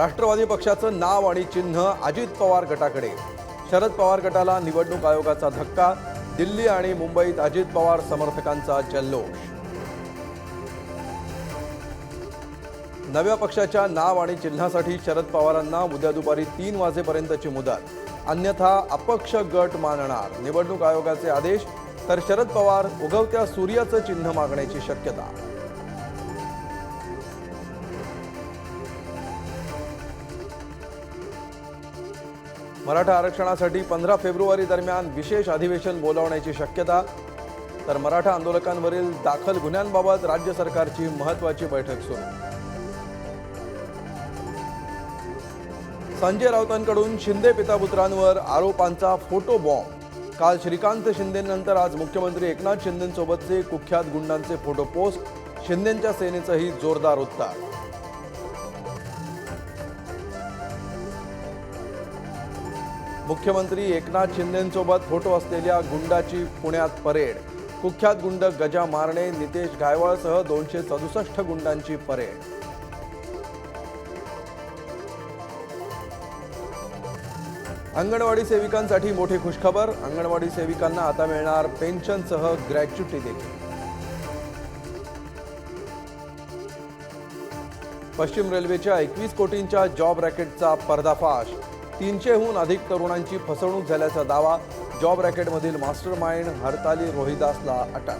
राष्ट्रवादी पक्षाचं नाव आणि चिन्ह अजित पवार गटाकडे. शरद पवार गटाला निवडणूक आयोगाचा धक्का दिल्ली आणि मुंबईत अजित पवार समर्थकांचा जल्लोष. नव्या पक्षाच्या नाव आणि चिन्हासाठी शरद पवारांना उद्या दुपारी तीन वाजेपर्यंतची मुदत. अन्यथा अपक्ष गट मानणार. निवडणूक आयोगाचे आदेश तर शरद पवार उगवत्या सूर्याचं चिन्ह मागण्याची शक्यता. मराठा आरक्षणासाठी पंधरा फेब्रुवारी दरम्यान विशेष अधिवेशन बोलावण्याची शक्यता तर मराठा आंदोलकांवरील दाखल गुन्ह्यांबाबत राज्य सरकारची महत्वाची बैठक सुरू. संजय राऊतांकडून शिंदे पितापुत्रांवर आरोपांचा फोटो बॉम्ब. काल श्रीकांत शिंदेनंतर आज मुख्यमंत्री एकनाथ शिंदेसोबतचे कुख्यात गुंडांचे फोटो पोस्ट शिंदेंच्या सेनेचंही जोरदार उत्तर मुख्यमंत्री एकनाथ शिंदेंसोबत फोटो असलेल्या गुंडाची पुण्यात परेड. कुख्यात गुंड गजा मारणे नितेश गायवाळसह दोनशे सदुसष्ट गुंडांची परेड. अंगणवाडी सेविकांसाठी मोठी खुशखबर. अंगणवाडी सेविकांना आता मिळणार पेन्शनसह ग्रॅच्युटी देखील. पश्चिम रेल्वेच्या एकवीस कोटींच्या जॉब रॅकेटचा पर्दाफाश. तीनशेहून अधिक तरुणांची फसवणूक झाल्याचा दावा जॉब रॅकेटमधील मास्टर माइंड हरताली रोहिदासला अटक.